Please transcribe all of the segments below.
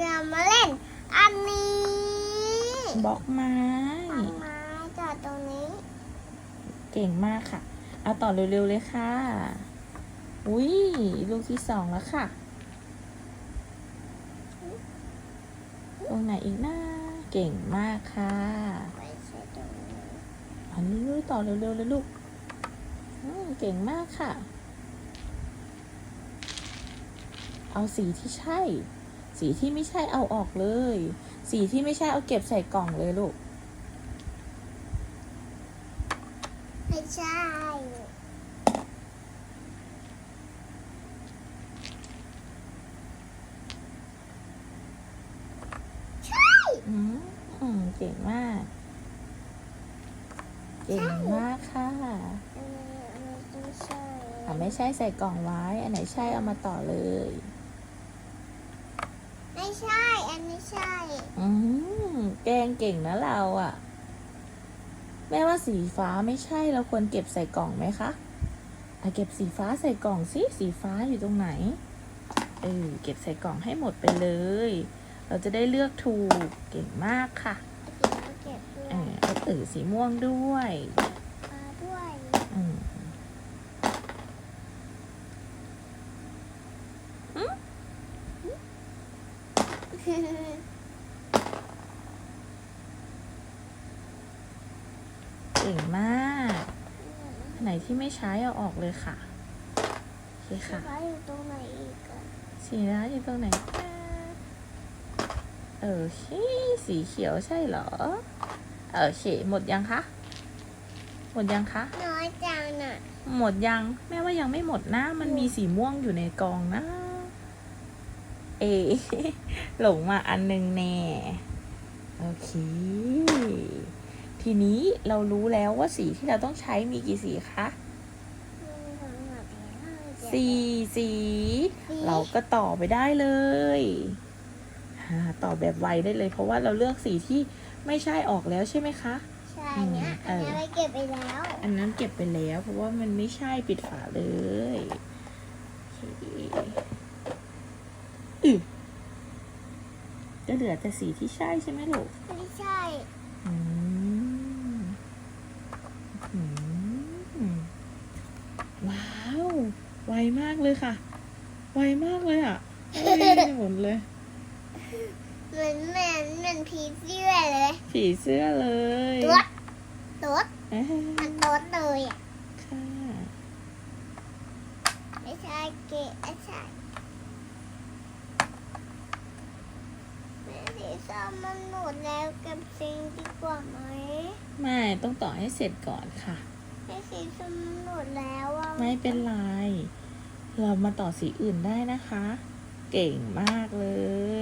จะมาเล่น อันนี้บล็อกไม้ เอามาจอดตรงนี้เก่งมากค่ะ เอาต่อเร็วๆเลยค่ะ อุ้ยลูกที่สองแล้วค่ะ ตรงไหนอีกนะเก่งมากค่ะไปใช้ตรงนี้อันนี้ลูกต่อเร็วๆเลยลูกอืมเก่งมากค่ะ เอาสีที่ใช่ สีที่ไม่ใช่เอาออกเลย สีที่ไม่ใช่เอาเก็บใส่กล่องเลยลูก ไม่ใช่ ใช่อืมอืมเก่งมาก เก่งมากค่ะอันนี้อันนี้ไม่ใช่อะไม่ใช่ใส่กล่องไว้ อันไหนใช่เอามาต่อเลยไม่ ใช่ อันนี้ใช่ อืมแกงเก่งนะเราอะ่ะ แม่ว่าสีฟ้าไม่ใช่เราควรเก็บใส่กล่องไหมคะอะเก็บสีฟ้าใส่กล่องสิสีฟ้าอยู่ตรงไหน เออเก็บใส่กล่องให้หมดไปเลย เราจะได้เลือกถูกเก่งมากค่ะเก็บด้วยเออเอาเออสีม่วงด้วยมาด้วย อืม เก่งมากอันไหนที่ไม่ใช้เอาออกเลยค่ะ โอเคค่ะ ฟ้าอยู่ตรงไหนอีกอะสีร้านอยู่ตรงไหนคะเออเฮ้สีเขียวใช่เหรอเออเขหมดยังคะ หมดยังคะ น้อยจังน่ะ หมดยัง แม่ว่ายังไม่หมดนะ มันมีสีม่วงอยู่ในกองนะ เอหลงมาอันหนึงแน่ โอเค ทีนี้เรารู้แล้วว่าสีที่เราต้องใช้มีกี่สีคะสี่สี เราก็ต่อไปได้เลยอ่าต่อแบบไวได้เลย เพราะว่าเราเลือกสีที่ไม่ใช่ออกแล้วใช่ไหมคะ ใช่เนี้ยเออันอนี้ไปเก็บไปแล้ว อันนั้นเก็บไปแล้ว เพราะว่ามันไม่ใช่ปิดฝาเลย โอเค อือจะเหลือแต่สีที่ใช่ใช่ไหมลูกไม่ใช่อืมอืมว้าว ไวมากเลยค่ะ ไวมากเลยอะเอ้ยหมุนเลย เหมือนเหมือนเหมือนผีเสื้อเลยผีเสื้อเลยตัวตัวอ่ามันตัวเลยอะค่ะไม่ใช่เกะไม่ใช่ แม่สีส้มมันหมดแล้วเก็บซิงดีกว่าไหมไม่ต้องต่อให้เสร็จก่อนค่ะแม่สีส้มมันหมดแล้วอะไม่เป็นไร เรามาต่อสีอื่นได้นะคะ เก่งมากเล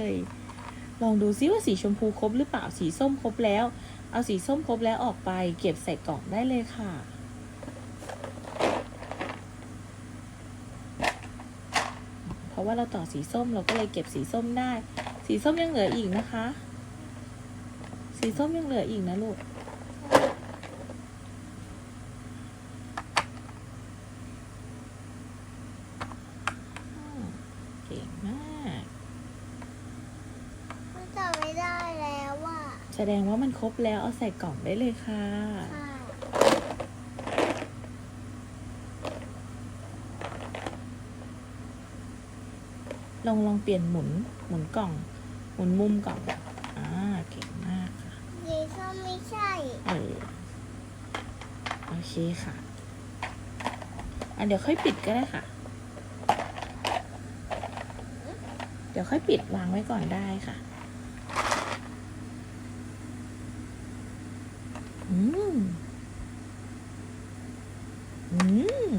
ย ลองดูซิว่าสีชมพูครบหรือเปล่าสีส้มครบแล้ว เอาสีส้มครบแล้วออกไป เก็บใส่กล่องได้เลยค่ะเพราะว่าเราต่อสีส้มเราก็เลยเก็บสีส้มได้ สีส้มยังเหลืออีกนะคะ สีส้มยังเหลืออีกนะลูก เก่งมาก มันต่อไม่ได้แล้วอะ แสดงว่ามันครบแล้วเอาใส่กล่องได้เลยค่ะ ใช่ ลองลองเปลี่ยนหมุนหมุนกล่อง หมุนมุมกล่องอ่าเก่งมากค่ะสีส้มไม่ใช่เออโอเคค่ะอะเดี๋ยวค่อยปิดก็ได้ค่ะ เดี๋ยวค่อยปิดวางไว้ก่อนได้ค่ะอืม อืม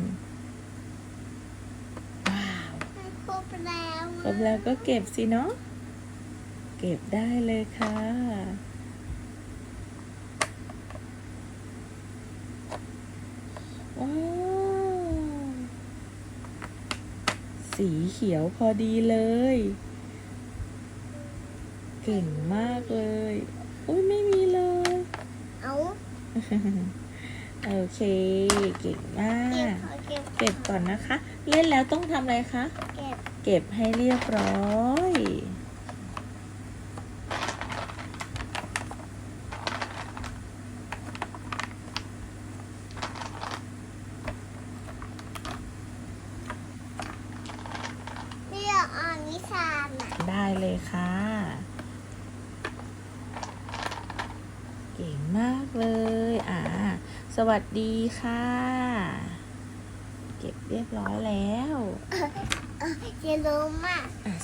ว้าว มันคร บแล้วครบแล้วก็เก็บสิเนาะ เก็บได้เลยค่ะ ว้าว สีเขียวพอดีเลย เก่งมากเลย อุ้ยไม่มีเลย เอาโอเค เก่งมาเก็บกขอเก็บเก็บก่อนนะคะ เล่นแล้วต้องทำอะไรคะเก็บ เก็บให้เรียบร้อยได้เลยค่ะ เก่งมากเลย อ่า สวัสดีค่ะ เก็บเรียบร้อยแล้ว เจรู้มากอะ